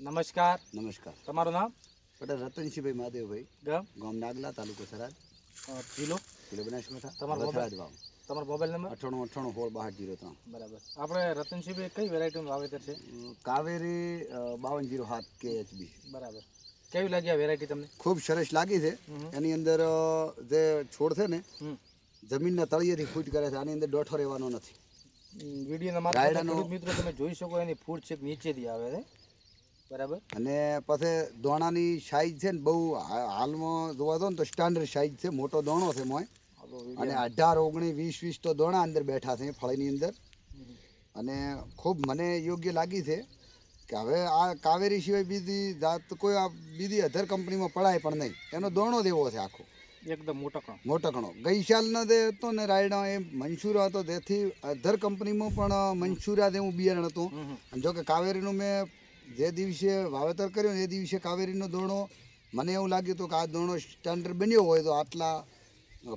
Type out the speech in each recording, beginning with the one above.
નમસ્કાર. નમસ્કાર. તમારું નામ? પટેલ રતનસિંહભાઈ મહાદેવભાઈ. ગામ? ગામ નાગલા તાલુકો સરાદ જિલ્લો? જિલ્લો બનાસકાંઠા તમારો વથરાજ વાવ તમારો મોબાઈલ નંબર? અઠ્ઠાણું અઠ્ઠાણું સોળ બાર જીરો ત્રણ. બરાબર. આપણે રતનસિંહભાઈ કઈ વેરાયટીનું વાવેતર છે? કાવેરી બાવન જીરો સાત કે એચબી બરાબર. કેવી લાગી આ વેરાયટી તમને? ખૂબ સરસ લાગી છે. એની અંદર જે છોડ છે ને જમીનના તળિયેથી ફૂટ કરે છે. આની અંદર દોઠો રહેવાનો નથી. વિડીયોના રાયડાનો- મિત્રો તમે જોઈ શકો એની ફૂટ છેક નીચેથી આવે છે. બરાબર. અને પછી દોણાની સાઈઝ છે ને બહુ હાલમાં જોવા દો ને તો સ્ટાન્ડર્ડ સાઈઝ છે મોટો દોણો છે મોય. અને અઢાર ઓગણીસ વીસ વીસ તો દોણા અંદર બેઠા છે ફળીની અંદર. અને ખૂબ મને યોગ્ય લાગી છે કે હવે આ કાવેરી સિવાય બીજી જાત કોઈ આ બીજી અધર કંપનીમાં પડાય પણ નહીં. એનો દોણો દેવો છે આખો. એકદમ મોટકણો મોટકણો ગઈ સાલનો જે હતો ને રાયડા એ મંચુરા હતો તેથી અધર કંપનીમાં પણ મંચુરા જેવું બિયારણ હતું. હમ હમ. જો કે કાવેરીનું મેં જે દિવસે વાવેતર કર્યું એ દિવસે કાવેરીનો દોણો મને એવું લાગ્યું હતું કે આ દોણો સ્ટાન્ડર્ડ બન્યો હોય તો આટલા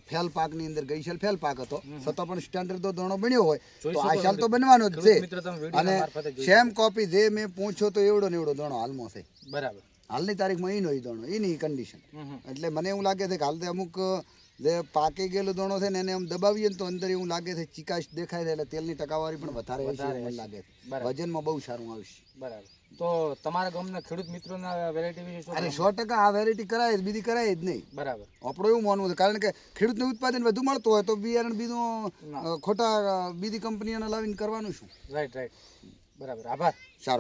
ફેલ પાકની અંદર ગઈ સાલ ફેલ પાક હતો. છતાં પણ સ્ટાન્ડર્ડ તો દોણો બન્યો હોય. તો આ સાલ તો બનવાનો જ છે. અને સેમ કોપી જે મેં પૂછ્યો તો એવડો ને એવડો દોણો હાલમાં છે. બરાબર. હાલની તારીખમાં એનો ઈ દોણો એની કન્ડિશન. એટલે મને એવું લાગે છે કે હાલ અમુક જે પાકી ગયેલો દોણો છે ને એને આમ દબાવીએ ને તો અંદર એવું લાગે છે ચીકાશ દેખાય છે એટલે તેલની ટકાવારી પણ વધારે મને લાગે છે. વજનમાં બહુ સારું આવશે બરાબર. તો તમારા ગામના ખેડૂત મિત્રોના વેરાયટી વિશે અરે સો ટકા આ વેરાયટી કરાય બીજી કરાય જ નહીં. બરાબર. આપણું એવું માનવું છે કારણ કે ખેડૂતનું ઉત્પાદન વધુ મળતું હોય તો બિયારણ બીજું. ખોટા બીજી કંપનીઓને લાવીને કરવાનું શું? રાઈટ રાઈટ બરાબર. આભાર. સારું.